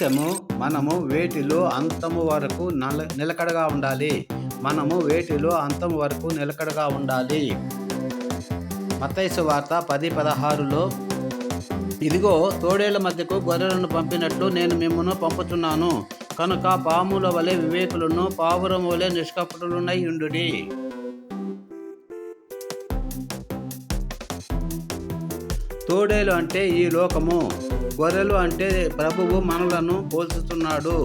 అంశము మనము వేటిలో అంతము వరకు నల నిలకడగా ఉండాలి. మనము వేటిలో అంతము వరకు నిలకడగా ఉండాలి. మతైసు వార్త పది పదహారులో ఇదిగో తోడేళ్ళ మధ్యకు గొర్రెలను పంపినట్లు నేను మిమ్మల్ని పంపుతున్నాను కనుక పాముల వలె వివేకులను పావురం వలె నిష్కపటులునై ఉండుడి. తోడేలు అంటే ఈ లోకము. గొర్రెలు అంటే ప్రభువు మనలను పోల్చుతున్నాడు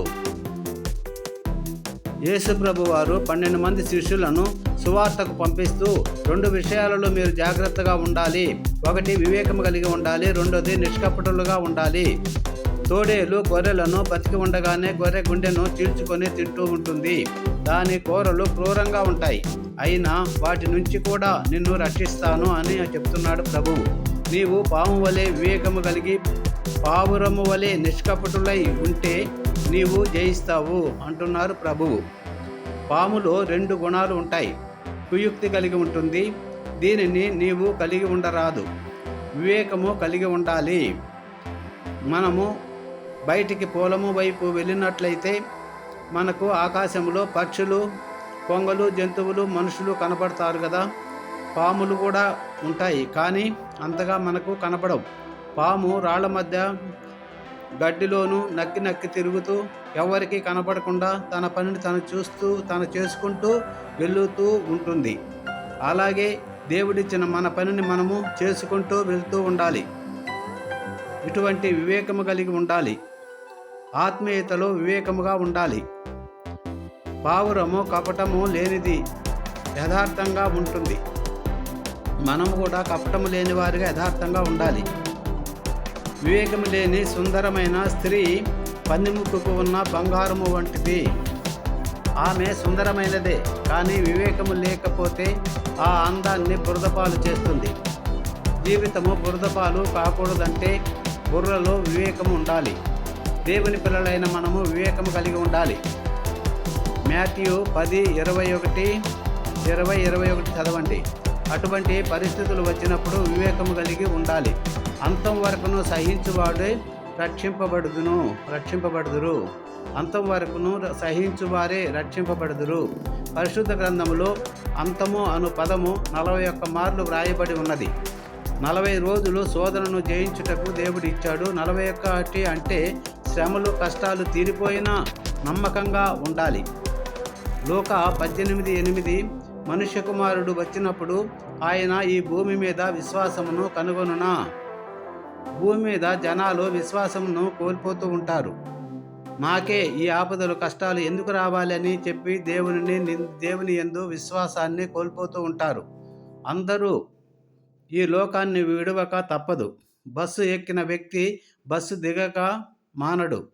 యేసుప్రభు వారు పన్నెండు మంది శిష్యులను సువార్తకు పంపిస్తూ రెండు విషయాలలో మీరు జాగ్రత్తగా ఉండాలి. ఒకటి వివేకం కలిగి ఉండాలి రెండోది నిష్కపటులుగా ఉండాలి. తోడేలు గొర్రెలను బతికి ఉండగానే గొర్రె గుండెను చీల్చుకొని తింటూ ఉంటుంది. దాని కూరలు క్రూరంగా ఉంటాయి. అయినా వాటి నుంచి కూడా నిన్ను రక్షిస్తాను అని చెప్తున్నాడు ప్రభువు నీవు పాము వలె వివేకము కలిగి పావురము వలె నిష్కపటులై ఉంటే నీవు జయిస్తావు అంటున్నారు ప్రభువు పాములో రెండు గుణాలు ఉంటాయి. కుయుక్తి కలిగి ఉంటుంది. దీనిని నీవు కలిగి ఉండరాదు. వివేకము కలిగి ఉండాలి. మనము బయటికి పొలము వైపు వెళ్ళినట్లయితే మనకు ఆకాశంలో పక్షులు కొంగలు జంతువులు మనుషులు కనపడతారు కదా. పాములు కూడా ఉంటాయి. కానీ అంతగా మనకు కనపడవు. పాము రాళ్ళ మధ్య గడ్డిలోను నక్కి నక్కి తిరుగుతూ ఎవరికి కనపడకుండా తన పనిని తను చూస్తూ తను చేసుకుంటూ వెళుతూ ఉంటుంది. అలాగే దేవుడిచ్చిన మన పనిని మనము చేసుకుంటూ వెళుతూ ఉండాలి. ఇటువంటి వివేకము కలిగి ఉండాలి. ఆత్మీయతలో వివేకముగా ఉండాలి. పావురము కపటము లేనిది యథార్థంగా ఉంటుంది. మనము కూడా కపటము లేని వారిగా యథార్థంగా ఉండాలి. వివేకం లేని సుందరమైన స్త్రీ పందిముక్కుకు ఉన్న బంగారము వంటిది. ఆమె సుందరమైనదే కానీ వివేకము లేకపోతే ఆ అందాన్ని బురదపాలు చేస్తుంది. జీవితము బురదపాలు కాకూడదంటే బుర్రలో వివేకము ఉండాలి. దేవుని పిల్లలైన మనము వివేకము కలిగి ఉండాలి. మాథ్యూ పది ఇరవై ఒకటి ఇరవై ఇరవై ఒకటి చదవండి. అటువంటి పరిస్థితులు వచ్చినప్పుడు వివేకము కలిగి ఉండాలి. అంతం వరకును సహించువాడే రక్షింపబడుదును రక్షింపబడుదురు. అంతం వరకును సహించువారే రక్షింపబడుదురు. పరిశుద్ధ గ్రంథంలో అంతము అను పదము నలభై ఒక్క మార్లు వ్రాయబడి ఉన్నది. నలభై రోజులు శోధనను జయించుటకు దేవుడు ఇచ్చాడు నలభై ఒక్కటి అంటే శ్రమలు కష్టాలు తీరిపోయినా నమ్మకంగా ఉండాలి. లోక పద్దెనిమిది ఎనిమిది మనుష్య కుమారుడు వచ్చినప్పుడు ఆయన ఈ భూమి మీద విశ్వాసమును కనుగొనునా? భూమి మీద జనాలు విశ్వాసంను కోల్పోతూ ఉంటారు. మాకే ఈ ఆపదలు కష్టాలు ఎందుకు రావాలని చెప్పి దేవుని దేవుని ఎందు విశ్వాసాన్ని కోల్పోతూ ఉంటారు. అందరూ ఈ లోకాన్ని విడవక తప్పదు. బస్సు ఎక్కిన వ్యక్తి బస్సు దిగక మానడు.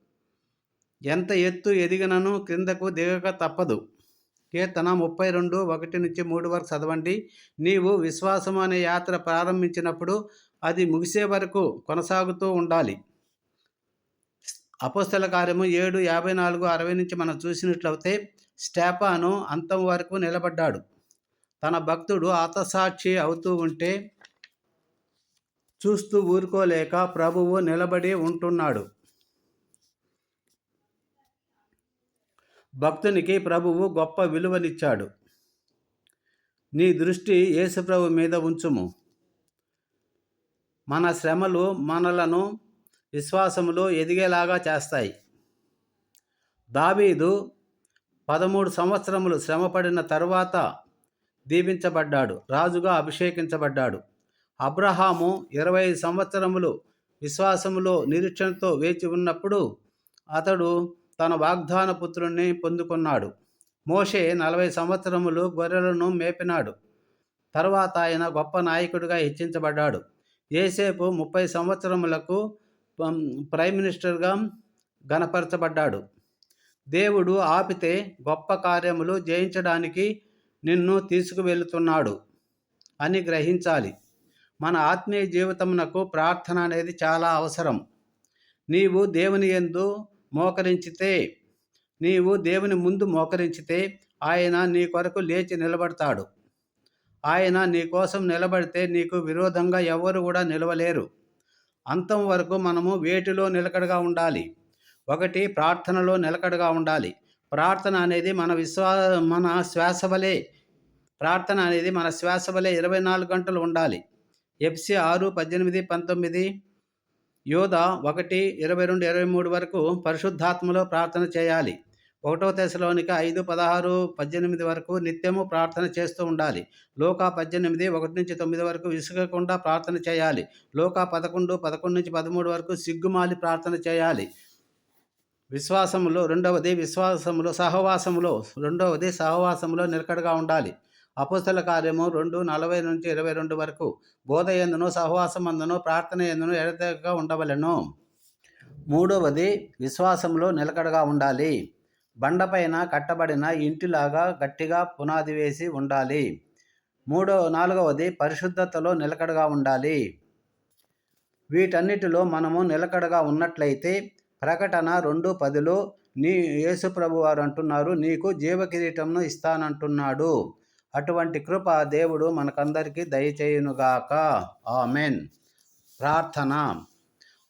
ఎంత ఎత్తు ఎదిగినను క్రిందకు దిగక తప్పదు. కీర్తన ముప్పై రెండు ఒకటి నుంచి మూడు వరకు చదవండి. నీవు విశ్వాసం అనే యాత్ర ప్రారంభించినప్పుడు అది ముగిసే వరకు కొనసాగుతూ ఉండాలి. అపోస్తల కార్యము ఏడు యాభై నాలుగు అరవై నుంచి మనం చూసినట్లయితే స్టాపాను అంతం వరకు నిలబడ్డాడు. తన భక్తుడు ఆతసాక్షి అవుతూ ఉంటే చూస్తూ ఊరుకోలేక ప్రభువు నిలబడి ఉంటున్నాడు. భక్తునికి ప్రభువు గొప్ప విలువనిచ్చాడు. నీ దృష్టి యేసుప్రభు మీద ఉంచుము. మన శ్రమలు మనలను విశ్వాసములో ఎదిగేలాగా చేస్తాయి. దావీదు పదమూడు సంవత్సరములు శ్రమపడిన తరువాత దీవించబడ్డాడు. రాజుగా అభిషేకించబడ్డాడు. అబ్రహాము ఇరవై సంవత్సరములు విశ్వాసములో నిరీక్షణతో వేచి ఉన్నప్పుడు అతడు తన వాగ్దాన పుత్రుణ్ణి పొందుకున్నాడు. మోషే నలభై సంవత్సరములు గొర్రెలను మేపినాడు. తర్వాత ఆయన గొప్ప నాయకుడిగా హెచ్చించబడ్డాడు. ఏసేపు ముప్పై సంవత్సరములకు ప్రైమ్ మినిస్టర్గా గణపరచబడ్డాడు. దేవుడు ఆపితే గొప్ప కార్యములు జయించడానికి నిన్ను తీసుకువెళుతున్నాడు అని గ్రహించాలి. మన ఆత్మీయ జీవితమునకు ప్రార్థన అనేది చాలా అవసరం. నీవు దేవుని యందు మోకరించితే నీవు దేవుని ముందు మోకరించితే ఆయన నీ కొరకు లేచి నిలబడతాడు. ఆయన నీ కోసం నిలబడితే నీకు విరోధంగా ఎవరు కూడా నిలవలేరు. అంతం వరకు మనము వేటిలో నిలకడగా ఉండాలి? ఒకటి ప్రార్థనలో నిలకడగా ఉండాలి. ప్రార్థన అనేది మన విశ్వా మన శ్వాస వలె ప్రార్థన అనేది మన శ్వాస వలె ఇరవై నాలుగు గంటలు ఉండాలి. ఎఫ్సి ఆరు పద్దెనిమిది పంతొమ్మిది యోధ ఒకటి ఇరవై రెండు ఇరవై మూడు వరకు పరిశుద్ధాత్మలో ప్రార్థన చేయాలి. ఒకటో దశలోనిక ఐదు పదహారు పద్దెనిమిది వరకు నిత్యము ప్రార్థన చేస్తూ ఉండాలి. లోకా పద్దెనిమిది ఒకటి నుంచి తొమ్మిది వరకు విసుగకుండా ప్రార్థన చేయాలి. లోకా పదకొండు పదకొండు నుంచి పదమూడు వరకు సిగ్గుమాలి ప్రార్థన చేయాలి. విశ్వాసములో రెండవది విశ్వాసములో సహవాసములో రెండవది సహవాసములో నిలకడగా ఉండాలి. అపుస్తల కార్యము రెండు నలభై నుంచి ఇరవై రెండు వరకు బోధ ఎందును సహవాసం అందును ప్రార్థన ఎందును ఎడతెగక ఉండవలెను. మూడవది విశ్వాసంలో నిలకడగా ఉండాలి. బండపైన కట్టబడిన ఇంటిలాగా గట్టిగా పునాది వేసి ఉండాలి. మూడో నాలుగవది పరిశుద్ధతలో నిలకడగా ఉండాలి. వీటన్నిటిలో మనము నిలకడగా ఉన్నట్లయితే ప్రకటన రెండు పదిలో నీ యేసుప్రభు వారు అంటున్నారు నీకు జీవకిరీటంను ఇస్తానంటున్నాడు. అటువంటి కృప దేవుడు మనకందరికీ దయచేయునుగాక. ఆమెన్. ప్రార్థన.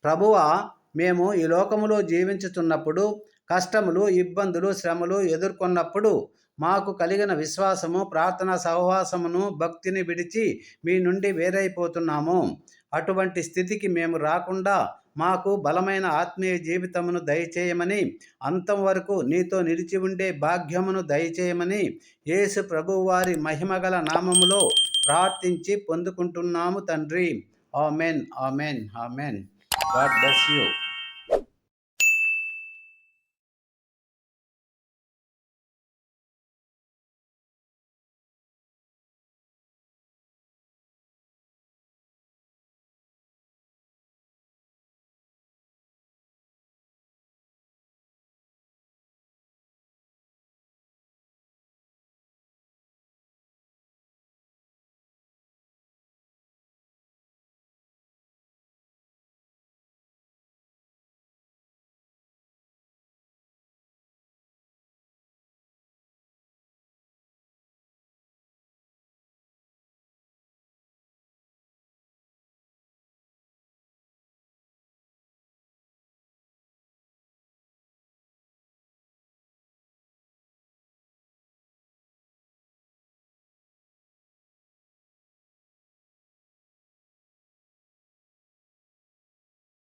ప్రభువ మేము ఈ లోకములో జీవించుతున్నప్పుడు కష్టములు ఇబ్బందులు శ్రమలు ఎదుర్కొన్నప్పుడు మాకు కలిగిన విశ్వాసము ప్రార్థన సహవాసమును భక్తిని విడిచి మీ నుండి వేరైపోతున్నాము. అటువంటి స్థితికి మేము రాకుండా మాకు బలమైన ఆత్మీయ జీవితమును దయచేయమని అంతం వరకు నీతో నిలిచి ఉండే భాగ్యమును దయచేయమని యేసు ప్రభువారి మహిమగల నామములో ప్రార్థించి పొందుకుంటున్నాము తండ్రి. Amen amen amen. God bless you.